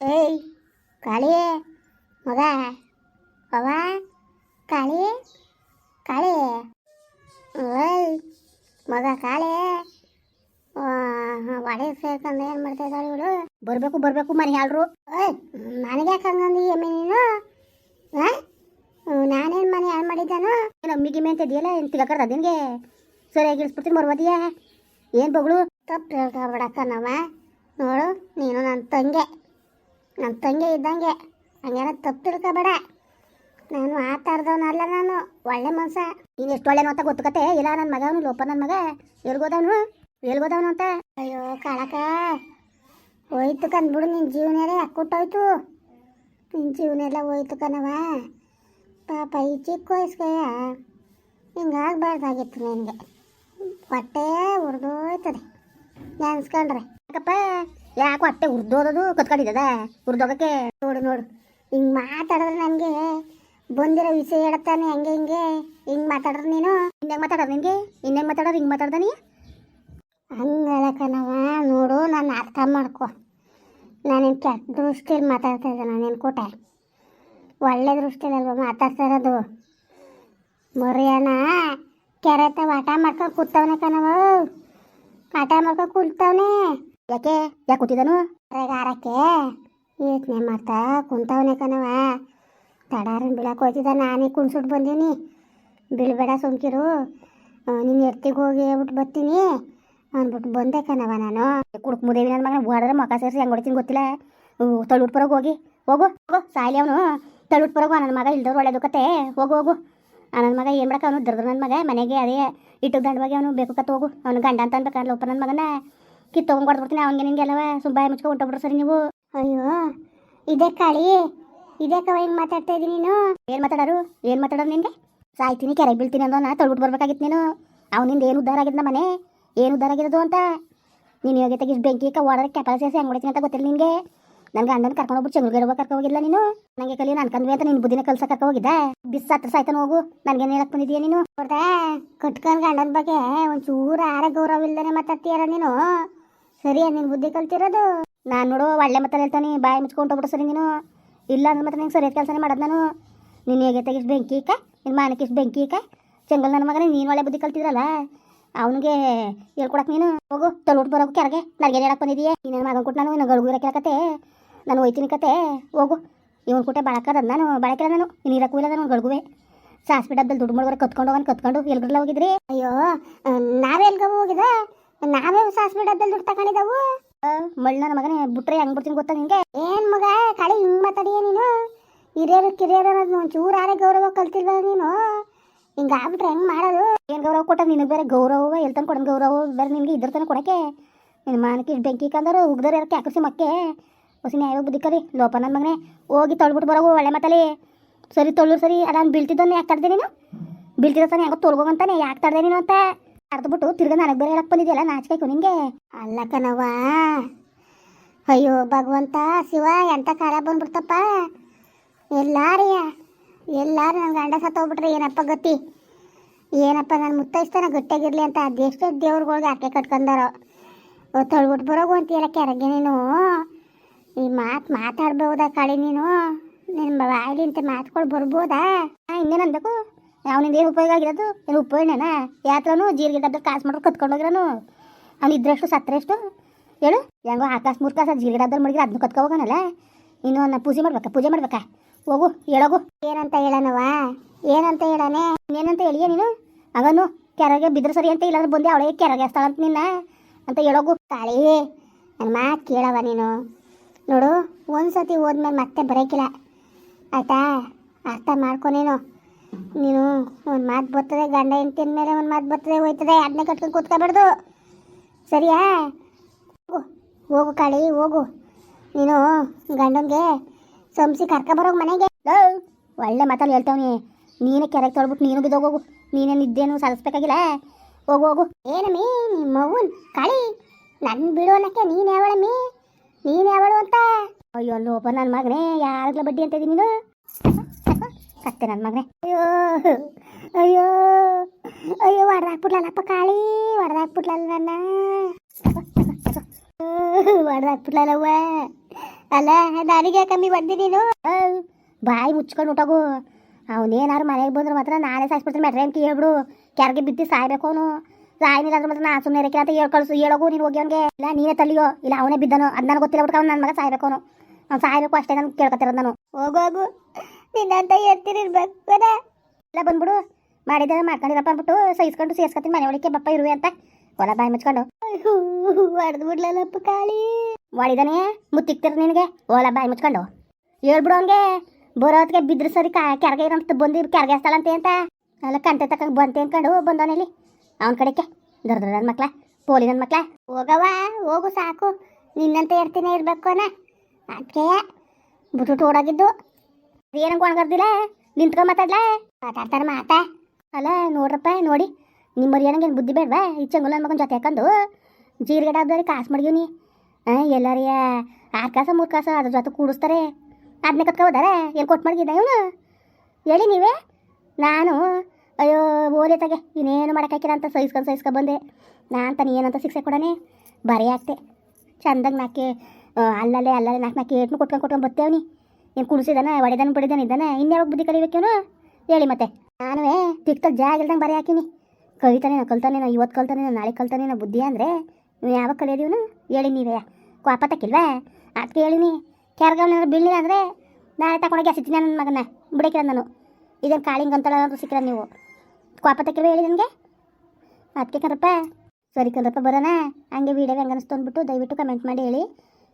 ಏಯ್, ಕಾಳಿ, ಮಗ. ಅವ ಕಾಳಿ ಕಾಳಿ. ಏಯ್, ಮಗ, ಕಾಳಿ. ಒಡೆ ಸೇರ್ಕೊಂಡು ಏನು ಮಾಡ್ತಾ ಇದ್ದಾಳೆ ಇವಳು? ಬರಬೇಕು ಬರಬೇಕು ಮನೆ ಹೇಳ್ರು ಏಯ್, ನನಗೆ ಯಾಕೆ ಹಂಗಂದು ಎಮ್ಮೆ ನೀನು? ಹಾಂ ನಾನೇನು ಮನೆ ಹಾಳು ಮಾಡಿದ್ದಾನು? ಅಮ್ಮಿಗೆ ಅಂತ ಇದೆಯಲ್ಲ ಏನು ತಿಳ್ಕರ್ದ ನಿನಗೆ ಸರಿಯಾಗಿ ಇಳಿಸ್ಬಿಡ್ತೀನಿ ಬರ್ಬೋದಿಯಾ ಏನು ಬಗಳು? ತಪ್ಪು ಹೇಳ್ಕೊಬೇಡಕ್ಕ ನಾವ. ನೋಡು, ನೀನು ನನ್ನ ತಂಗೆ. ನನ್ನ ತಂಗಿ ಇದ್ದಂಗೆ ಹಂಗೇನ ತಪ್ಪು ತಿಳ್ಕೊಬೇಡ. ನಾನು ಆ ಥರದವನಲ್ಲ ನಾನು ಒಳ್ಳೆ ಮನ್ಸ. ನೀನು ಎಷ್ಟು ಒಳ್ಳೆನೋ ಅಂತ ಗೊತ್ತು ಕತೆ ಇಲ್ಲ ನನ್ನ ಮಗ ಅವನು ಲೋಪ ನನ್ನ ಮಗ. ಎಲ್ಗೋದವನು? ಎಲ್ಗೋದವನು ಅಂತ? ಅಯ್ಯೋ ಕಾಳಕ ಹೋಯ್ತು ಕಂದ್ಬಿಡು ನಿನ್ನ ಜೀವನ ಅಕ್ಕುಟ್ಟೋಯ್ತು. ನಿನ್ನ ಜೀವನ ಎಲ್ಲ ಹೋಯ್ತು ಕಣವ ಪಾಪ ಈ ಚಿಕ್ಕ ವಯಸ್ಸಿಗೆ ಹಿಂಗಾಗಬಾರ್ದಾಗಿತ್ತು ನಿನಗೆ. ಹೊಟ್ಟೆ ಉರಿದೋಯ್ತದೆ. ನೆನ್ಸ್ಕೊಂಡ್ರೆ. ಯಾಕಪ್ಪ? ಯಾಕೆ ಅಟ್ಟೆ ಉರ್ದೋದದು ಕತ್ಕೊಂಡಿದ್ದದ? ಉರ್ದೋಗಕ್ಕೆ ನೋಡು ನೋಡು. ಹಿಂಗೆ ಮಾತಾಡಿದ್ರೆ ನನಗೆ ಬಂದಿರೋ ವಿಷಯ ಹೇಳ್ತಾನೆ ಹಂಗೆ ಹಿಂಗೆ. ಹಿಂಗೆ ಮಾತಾಡ್ರೆ ನೀನು? ಹಿಂಗೆ ಮಾತಾಡೋದು ನಿನಗೆ? ಇನ್ನೇ ಮಾತಾಡೋದು? ಹಿಂಗೆ ಮಾತಾಡ್ದ ನೀ ಹಂಗೆ ಹೇಳಕ್ಕನವ ನೋಡು, ನಾನು ಅರ್ಥ ಮಾಡ್ಕೊ. ನಾನೇನು ಕೆಟ್ಟ ದೃಷ್ಟಿಯಲ್ಲಿ ಮಾತಾಡ್ತಾ ಇದ್ದೆ, ನಾನೇನು ಕೊಟ್ಟೆ ಒಳ್ಳೆ ದೃಷ್ಟಿಯಲ್ಲಲ್ವ ಮಾತಾಡ್ತಾ ಇರೋದು. ಮರ್ಯಾನ. ಕೆರೆತ ಆಟ ಮಾಡ್ಕೊಂಡು ಕೂತವನೆ ಕಣವ ಆಟ ಮಾಡ್ಕೊಂಡು ಕುಂತವನೆ. ಯಾಕೆ? ಯಾಕೆ ಕೂತಿದನು? ಆರಕ್ಕೆ ಯೋಚನೆ ಮಾಡ್ತಾ ಕುಂತವನೆ ಕಣವ ತಡಾರನ್ ಬೀಳಕ್ಕೆ ಹೋಯ್ತಿದ್ದ. ನಾನೇ ಕುಣ್ಸುಟ್ಟು ಬಂದೀನಿ. ಬೀಳ್ಬೇಡ ಸುಮ್ಕಿರು. ನಿನ್ನ ಎತ್ತಿಗೆ ಹೋಗಿ ಹೇಳ್ಬಿಟ್ಟು ಬರ್ತೀನಿ ಅಂದ್ಬಿಟ್ಟು ಬಂದೆ ಕಣವ ನಾನು. ಕುಡುಕ್ ಮುದೇವಿ ನನ್ನ ಮಗನ ಓಡಿದ್ರೆ ಮಕ ಸೇರಿಸಿ ಹೆಂಗೆ ಹೊಡಿತೀನಿ ಗೊತ್ತಿಲ್ಲ. ತಳ್ಳುಟ್ ಪರಗೆ ಹೋಗಿ. ಹೋಗು ಹೋಗು. ಸಾಯ್ಲಿ ಅವನು. ತಳ್ಳುಟ್ ನನ್ನ ಮಗ ಇಲ್ದವ್ರು ಒಳ್ಳೇದು ಕತೆ ಹೋಗು ಹೋಗು. ನನ್ನ ಮಗ ಏನು ಮಾಡಕ್ಕೆ ಅವನು? ದರ್ದ್ರ ನನ್ನ ಮಗ. ಮನೆಗೆ ಅದೇ ಇಟ್ಟು ದಂಡ ಬಗ್ಗೆ ಅವನು ಬೇಕು ಕತ್ ಹೋಗು. ಅವನು ಗಂಡ ಅಂತ ಅನ್ಬೇಕಲ್ಲ ಒಪ್ಪ ನನ್ನ ಮಗನ. ಕಿತ್ತೊಗೊಂಡು ನಿನಗೆ ಎಲ್ಲವ? ಸುಮ್ಮ ಬಾಯಿ ಮುಚ್ಕೊಂಡು ಹೊಂಟೋಗ್ಬಿಡ್ರಿ ಸರಿ ನೀವು. ಅಯ್ಯೋ, ಇದೇ ಕಾಳಿ. ಇದೇ ಕವ ಹಿಂಗೆ ಮಾತಾಡ್ತಾ ಇದ್ದೀನಿ ನೀನು? ಏನು ಮಾತಾಡೋರು? ಏನು ಮಾತಾಡೋರು ನಿನಗೆ ಸಾಯ್ತೀನಿ, ಕೆರೆಗೆ ಬೀಳ್ತೀನಿ ಅಂದ ನಾ ತೊಳ್ಬಿಟ್ಟು ಬರ್ಬೇಕಾಗಿತ್ತು ನೀನು. ಅವನಿಂದ ಏನು ಉದ್ದಾರ ಆಗಿದ್ದ ಮನೆ? ಏನು ಉದ್ದಾರ ಆಗಿರೋದು ಅಂತ? ನೀನು ಇವಾಗ ತೆಗಿಸ್ ಬೆಂಕಿ ಓಡೋದಕ್ಕೆ ಕೆಪಾಸಿಟಿ ಹೆಂಗೆ ಹೊಡಿತೀನಿ ಅಂತ ಗೊತ್ತಿಲ್ಲ ನಿನಗೆ ನನ್ನ ಗಂಡನ ಕರ್ಕೊಂಡು ಹೋಗ್ಬಿಟ್ಟು ಚಂಗ್ಳಿಗೆ ಕರ್ಕೊ ಹೋಗಿಲ್ಲ ನೀನು? ನನಗೆ ಕಲಿ ನಾನು ಕಂದ್ವಿ ಅಂತ ನಿನ್ನ ಬುದ್ಧಿನ ಕಲ್ಸ ಕರ್ಕೊ ಹೋಗಿದ್ದೆ? ಬಿಸ್ ಹತ್ರ ಸಾಯ್ತಾನ ಹೋಗು. ನನಗೇನು ಹೇಳಕ್ ಬಂದಿದೀಯ ನೀನು? ನೋಡ್ದೆ ಕಟ್ಕೊಂಡ್ ಗಂಡನ ಬಗ್ಗೆ ಒಂಚೂರು ಆರ ಗೌರವ ಇಲ್ದೇನೆ ಮಾತಾಡ್ತೀಯಾರ ನೀನು? ಸರಿಯಾ ನಿನ್ನ ಬುದ್ಧಿ ಕಲ್ತಿರೋದು? ನಾನು ನೋಡು, ಒಳ್ಳೆ ಮತ್ತೆ ಹೇಳ್ತಾನೆ, ಬಾಯಿ ಮುಚ್ಕೊಂಡು ಹೋಗ್ಬಿಡು ಸರಿ ನೀನು. ಇಲ್ಲ ಅಂದ್ರೆ ಮತ್ತೆ ನಿಂಗೆ ಸರಿಯಾದ ಕೆಲಸನೇ ಮಾಡೋದು ನಾನು. ನೀನು ಹೇಗೆ ತೆಗಿಸ್ ಬೆಂಕಿ ಇಕ್ಕ ನಿನ್ನ ಮಾನಕ್ಕೆ ಇಷ್ಟು ಬೆಂಕಿ ಇಕ್ಕ ಚೆಂಗಲ್ ನನ್ನ ಮಗನೇ, ನೀನು ಒಳ್ಳೆ ಬುದ್ಧಿ ಕಲ್ತಿದ್ರಲ್ಲ? ಅವನಿಗೆ ಹೇಳ್ಕೊಡಕ್ ನೀನು. ಹೋಗು ತಲುಟ್ ಬರೋಕು ಕೆರಗೆ ನನಗೆ ಹೇಳಕ್ ಬಂದಿದೀಯ? ನೀನು ಮಗನ ಕೊಟ್ಟು ನಾನು ಇನ್ನು ಗಳಿಗೂ ಕೇಳಕತ್ತೆ ನಾನು ಹೋಯ್ತೀನಿ ಕತೆ. ಹೋಗು. ಇವನ್ ಕೊಟ್ಟೆ ಬಳಕದ ನಾನು ಬಳಕಿಲ್ಲ ನಾನು. ನೀರಕ್ಕೂ ಇಲ್ಲ ನಾನು, ಗಳಿಗುವೆ. ಸಾಸ್ಪಿಟಲ್ ದುಡ್ಡು ಮಾಡೋದ್ರೆ ಕತ್ಕೊಂಡು ಹೋಗೋಣ ಕತ್ಕೊಂಡು ಎಲ್ಗ್ರಲ್ಲ ಹೋಗಿದ್ರಿ? ಅಯ್ಯೋ, ನಾವೇ ಹೋಗಿದ ನಾವೇ ಸಾಸ್ಪಿ ಡಬ್ಬಲ್ಲಿ ದುಡ್ಡು ತಗೊಂಡಿದ್ದವು ಮಳ್ಳನ ಮಗನೇ ಬಿಟ್ರೆ ಹೆಂಗ್ ಬಿಡ್ತೀನಿ ಗೊತ್ತಾ ನಿಂಗೆ? ಏನ್ ಮಗ ಕಳಿ ಹಿಂಗ್ ಮಾತಾಡಿಯ ನೀನು? ಹಿರಿಯರು ಕಿರಿಯರು ಅನ್ನೋದು ಒಂಚೂರು ಆರೇ ಗೌರವ ಕಲ್ತಿಲ್ವ ನೀನು? ಹಿಂಗ ಆಗ್ಬಿಟ್ರೆ ಹೆಂಗ್ ಮಾಡೋದು? ಏನ್ ಗೌರವ ಕೊಟ್ಟ ನಿನಗೆ ಬೇರೆ ಗೌರವ ಎಲ್ಲಿ ತಂದು ಗೌರವ ಬೇರೆ ನಿಮಗೆ ಇದ್ರ ತನಕ ಕೊಡಕ್ಕೆ? ನಿನ್ನ ಮಾನಕ್ಕೆ ಇಷ್ಟ್ ಬೆಂಕಿ ಕಂದರು ಉಗ್ದರ ಯಾಕೆ ಹಾಕಿಸಿ ಮಕ್ಕೆ? ಹೊಸ ನ್ಯಾಯ ಬುದ್ಧಿಕರಿ ಲೋಪ ನನ್ನ ಮಗನೇ ಹೋಗಿ ತೊಳ್ಬಿಟ್ಟು ಬರೋಗು ಒಳ್ಳೆ ಮಾತಲ್ಲಿ. ಸರಿ ತೊಳ್ಳು ಸರಿ ಅದಾನು ಬೀಳ್ತಿದ್ದನ್ನು ಯಾಕೆ ತಡ್ದೆ ನೀನು? ಬೀಳ್ತಿದ್ದ ತಾನೆ ಹೆಂಗೋ ತೊಳ್ಗೋಗಂತಾನೆ ಯಾಕೆ ತಡ್ದೆ ನೀನು ಅಂತ? ಅರ್ದ್ಬಿಟ್ಟು ತಿರ್ಗ ನನಗೆ ಬೇರೆ ಹೇಳಕ್ ಬಂದಿದೆಯಲ್ಲ ನಾಚಿಕೆ ನಿಂಗೆ? ಅಲ್ಲ ಕಣವ್ವ. ಅಯ್ಯೋ, ಭಗವಂತ, ಶಿವ, ಎಂತ ಕಾಲ ಬಂದ್ಬಿಡ್ತಪ್ಪ. ಎಲ್ಲಾರಿಯ ಎಲ್ಲಾರು ನನ್ನ ಗಂಡ ಸತ್ತೋಗ್ಬಿಟ್ರೆ ಏನಪ್ಪ ಗತಿ? ಏನಪ್ಪ ನನ್ನ ಮುತ್ತೈಸ್ತಾನ ಗಟ್ಟಿಯಾಗಿರ್ಲಿ ಅಂತ ಅದೆಷ್ಟೇ ದೇವ್ರುಗಳ್ಗೆ ಆಕೆ ಕಟ್ಕೊಂಡಾರೋ? ತೊಳ್ಬಿಟ್ಟು ಬರೋಗು ಅಂತೀಯಲ್ಲ ಕೆರಗೆ ನೀನು? ಈ ಮಾತು ಮಾತಾಡ್ಬೋದಾ ಕಾಳಿ ನೀನು? ನಿನ್ನ ಬಾಯಿಲಿಂತ ಅಂತ ಮಾತ್ಕೊಂಡು ಬರ್ಬೋದಾ? ಇನ್ನೇನು ಅನ್ಬೇಕು ಅವನಿಂದ ಏನು ಉಪಯೋಗ ಆಗಿರೋದು? ಏನು ಉಪಯೋಗನ ಯಾತ್ರನು ಜೀರಿಗೆ ಡಬ್ಬ ಕಾಸು ಮಾಡ್ಕೊಂಡು ಕತ್ಕೊಂಡು ಹೋಗಿರೋನು. ಅವ್ನು ಇದ್ರಷ್ಟು ಸತ್ತರೆಷ್ಟು? ಹೇಳು. ಹೆಂಗೋ ಆಕಾಶ ಮೂರು ಕಾಸ ಜೀರಿಗೆ ಡಬ್ಬದಲ್ಲಿ ಮಡಗಿದ್ರೆ ಅದನ್ನು ಕತ್ಕೊ ಹೋಗೋಣಲ್ಲ ಇನ್ನು ನಾ ಪೂಜೆ ಮಾಡ್ಬೇಕಾ? ಪೂಜೆ ಮಾಡ್ಬೇಕಾ? ಹೋಗು ಹೇಳೋಗು ಏನಂತ ಹೇಳನವ ಏನಂತ ಹೇಳಾನೆ? ಏನಂತ ಹೇಳಿಯ ನೀನು? ಅವನು ಕೆರಗೆ ಬಿದ್ರೆ ಸರಿ ಅಂತ ಇಲ್ಲಾಂದ್ರೆ ಬಂದೆ ಅವಳಿಗೆ ಕೆರೆಗೆ ಸ್ಥಳ ಅಂತ ನಿನ್ನ. ಅಂತ ಹೇಳೋಗು. ತಾಳಿ ನನ್ನ ಮಾತು ಕೇಳವ ನೀನು. ನೋಡು ಒಂದು ಸತಿ ಹೋದ್ಮೇಲೆ ಮತ್ತೆ ಬರೋಕಿಲ್ಲ. ಆಯ್ತಾ? ಅರ್ಥ ಮಾಡ್ಕೊ ನೀನು ಒಂದು ಮಾತು ಬರ್ತದೆ, ಗಂಡ ಹೆಂಡ್ತಿನ ಮೇಲೆ ಒಂದು ಮಾತು ಬರ್ತದೆ, ಹೋಯ್ತದೆ ಅದನ್ನೇ ಕಟ್ಕೊಂಡು ಕೂತ್ಕೋಬಾರ್ದು ಸರಿಯಾ? ಹೋಗು ಕಾಳಿ, ಹೋಗು. ನೀನು ಗಂಡನಿಗೆ ಸಂಸಿ ಕರ್ಕೊಬರೋಗ ಮನೆಗೆ. ಒಳ್ಳೆ ಮಾತಲ್ಲಿ ಹೇಳ್ತಾವನಿ. ನೀನೇ ಕೆರೆಗೆ ತೊಳ್ಬಿಟ್ಟು ನೀನು ಬಿದ್ದೋಗೋಗು ನೀನೇ ನಿದ್ದೇನು ಸಾಧಿಸ್ಬೇಕಾಗಿಲ್ಲ. ಹೋಗು ಹೋಗು. ಏನಮ್ಮಿ ನಿಮ್ಮ ಮಗುನ್? ಕಾಳಿ ನನ್ನ ಬಿಡು ಅನ್ನಕ್ಕೆ ನೀನು ಯಾವಳಮ್ಮಿ ನೀನು ಯಾವಳು ಅಂತ? ಅಯ್ಯೋ ಲೋಪ ನನ್ನ ಮಗನೇ, ಯಾರಿಗ್ಲ ಬಡ್ಡಿ ಅಂತ ನೀನು? ಕತ್ತೆ ನನ್ನ ಮಗನೇ. ಅಯ್ಯೋ ಅಯ್ಯೋ ಅಯ್ಯೋ ಹೊಡೆದಾಕ್ಬಿಡ್ಲಲ್ಲಪ್ಪ ಕಾಳಿ ಹೊಡೆದಾಕ್ಬಿಡ್ಲಲ್ಲ ನನ್ನ. ಹೊಡೆದಾಕ್ಬಿಡ್ಲಲ್ಲವ್ವ ಅಲ್ಲ ನನಗೆ ಕಮ್ಮಿ ಬಂದಿ ನೀನು? ಆ, ಬಾಯಿ ಮುಚ್ಕೊಂಡು ಊಟಗು ಅವನೇನಾದ್ರು ಮನೆಗೆ ಬಂದ್ರೆ ಮಾತ್ರ ನಾನೇ ಸಾಯಿಸ್ಬಿಡ್ತೀನಿ. ಮೆಟ್ರೆ ಅಂತ ಹೇಳ್ಬಿಡು. ಕೆರೆಗೆ ಬಿದ್ದು ಸಾಯ್ಬೇಕು ಅವನು. ಸಾಯಿನಿಲ್ಲ ಅಂದ್ರೆ ಮಾತ್ರ ನಾ ಸುಮ್ಮನೆ ಇರಕ್ಕೆ ಅಂತ ಹೇಳ್ ಹೇಳೋಗು ನೀನು ಹೋಗಿ ಅವನಿಗೆ. ಇಲ್ಲ ನೀನೇ ತಲಿಯೋ ಇಲ್ಲ ಅವನೇ ಬಿದ್ದನು? ಅದು ನನಗೆ ಗೊತ್ತಿಲ್ಲ ಬಿಟ್ಟು ಅವ್ನು ನನ್ನ ಮಗ ಸಾಯ್ಬೇಕು ಅವನು. ಅವ್ನು ಸಾಯ್ಬೇಕು ಅಷ್ಟೇ ನಾನು ಕೇಳ್ಕೊತಿರೋದು ನಾನು. ಹೋಗು ಹೋಗು. ನಿನ್ನಂತ ಹೇಳ್ತಿರ್ಬೇಕು ಎಲ್ಲ ಬಂದ್ಬಿಡು. ಮಾಡಿದ ಮಾಡ್ಕೊಂಡಿರಪ್ಪ ಅಂದ್ಬಿಟ್ಟು ಸಹಿಸ್ಕೊಂಡು ಸೇರ್ಸ್ಕೊತೀನಿ ಮನೆ ಒಳಕ್ಕೆ ಬಪ್ಪ ಇರುವೆ ಅಂತ. ಹೊಲ ಬಾಯಿ ಮುಚ್ಕೊಂಡು. ಹೊಡೆದು ಬಿಡ್ಲಲ್ಲಪ್ಪ ಕಾಳಿ. ಮಾಡಿದಾನೆ ಮುತ್ತಿಕ್ತಿರ ನಿನಗೆ. ಓಲ ಬಾಯಿ ಮುಚ್ಕೊಂಡು. ಹೇಳ್ಬಿಡು ಅವನಿಗೆ ಬರೋತ್ಗೆ ಬಿದ್ರ ಸರಿ ಕಾ ಕೆರ್ಗೆ ಇರೋಂತ ಬಂದು ಕೆರ್ಗೆ ಸ್ಥಳಂತೆ ಅಂತ. ಅಲ್ಲ ಕಂಟೆ ತಕ್ಕ ಬಂತೆ ಅನ್ಕೊಂಡು ಬಂದವನಲ್ಲಿ ಅವನ ಕಡೆಗೆ ದೊಡ್ಡ ದೊಡ್ಡ ನನ್ನ ಮಕ್ಳ ಪೋಲಿ ನನ್ನ ಮಕ್ಳ. ಹೋಗವ ಹೋಗು ಸಾಕು. ನಿನ್ನಂತ ಇರ್ತೀನಿ ಇರಬೇಕು ಅನ್ನ ಅದಕ್ಕೆ ಬಿಟ್ಟು ಓಡಾಗಿದ್ದು. ಏನಂಗೆ ಒಣಗರ್ದಿಲ್ಲ ನಿಂತ್ಕೊಂಡ್ ಮಾತಾಡ್ಲ? ಮಾತಾಡ್ತಾರ ಮಾತಾ. ಅಲ್ಲ, ನೋಡ್ರಪ್ಪ, ನೋಡಿ. ನಿಮ್ಮ ಮರಿಯನಂಗೆ ಏನು ಬುದ್ಧಿ ಬೇಡವಾ? ಈ ಚಂಗುಲ ಮಗನ ಜೊತೆ ಹಾಕೊಂಡು ಜೀರಿಗೆ ಡಬ್ಬದಲ್ಲಿ ಕಾಸು ಮಡಗಿವ್ನಿ ಹಾಂ ಎಲ್ಲರಿಯ ಆರು ಕಾಸ, ಮೂರು ಕಾಸ ಅದ್ರ ಜೊತೆ ಕೂಡಿಸ್ತಾರೆ. ಅದನ್ನೇ ಕತ್ಕೊ ಹೋದಾರೆ? ಏನು ಕೊಟ್ಟು ಮಡಗಿದ್ದ ಇವನು? ಹೇಳಿ ನೀವೇ? ನಾನು, ಅಯ್ಯೋ, ಓಲೆ ತಗೆ, ಇನ್ನೇನು ಮಾಡೋಕ್ಕಾಕಿರ ಅಂತ ಸಹಿಸ್ಕೊಂಡು ಸಹಿಸ್ಕೊ ಬಂದೆ. ನಾನು ತಾನು ಏನಂತ ಶಿಕ್ಷೆ ಕೊಡನೆ, ಬರೀ ಆಗ್ತೆ. ಚಂದಂಗೆ ನಾಕೆ, ಅಲ್ಲಲ್ಲೇ ಅಲ್ಲಲ್ಲೇ ನಾಲ್ಕು ನಾಲ್ಕು ಏಟ್ನು ಕೊಟ್ಕೊಂಡು ಕೊಟ್ಕೊಂಡು ಬರ್ತೇವ್ನಿ ಏನು ಕುಡಿಸಿದಾನೆ ಹೊಡೆದಾನೆ ಬಡಿದಾನೆ ಇದ್ದಾನೆ ಇನ್ಯಾವಾಗ ಬುದ್ಧಿ ಕಲಿಬೇಕೇನು ಹೇಳಿ ಮತ್ತೆ. ನಾನುವೇ ತಿಕ್ತಲ್ಲಿ ಜಾಗ ಇಲ್ದಂಗೆ ಬರೀ ಹಾಕಿನಿ. ಕಲಿತಾನೆ ಕಲ್ತಾನೇನೋ ಕಲ್ತಾನೆ, ನಾ ಇವತ್ತು ಕಲ್ತಾನೆ, ನಾ ನಾಳೆ ಕಲ್ತಾನೆ, ನಾ ಬುದ್ಧಿ ಅಂದರೆ ನೀವು ಯಾವಾಗ ಕಲಿಯೋದಿವನು ಹೇಳಿ ನೀವೇ. ಕ್ವಾಪ ತಕ್ಕಿಲ್ವಾ? ಅದಕ್ಕೆ ಹೇಳಿನಿ. ಕೆರ್ಗವನ ಬೀಳಿಲ್ಲ ಅಂದರೆ ನಾಳೆ ತಗೊಂಡೋಗಿ ಹಸಿತೀನಿ ನನ್ನ ಮಗನ ಬಿಡಕಿರ ನಾನು. ಇದೇನು ಕಾಳಿಂಗ್ ಅಂತಲ್ಲ ಸಿಕ್ಕಿರ ನೀವು. ಕ್ವಾಪ ತಕ್ಕಿಲ್ವ ಹೇಳಿ ನನಗೆ? ಅದಕ್ಕೆ ಕರಪ್ಪ ಸರಿ ಕರಪ್ಪ ಬರೋಣ. ಹಂಗೆ ವೀಡಿಯೋ ಹೆಂಗೆ ಅನಿಸ್ತು ಅಂದ್ಬಿಟ್ಟು ದಯವಿಟ್ಟು ಕಮೆಂಟ್ ಮಾಡಿ ಹೇಳಿ.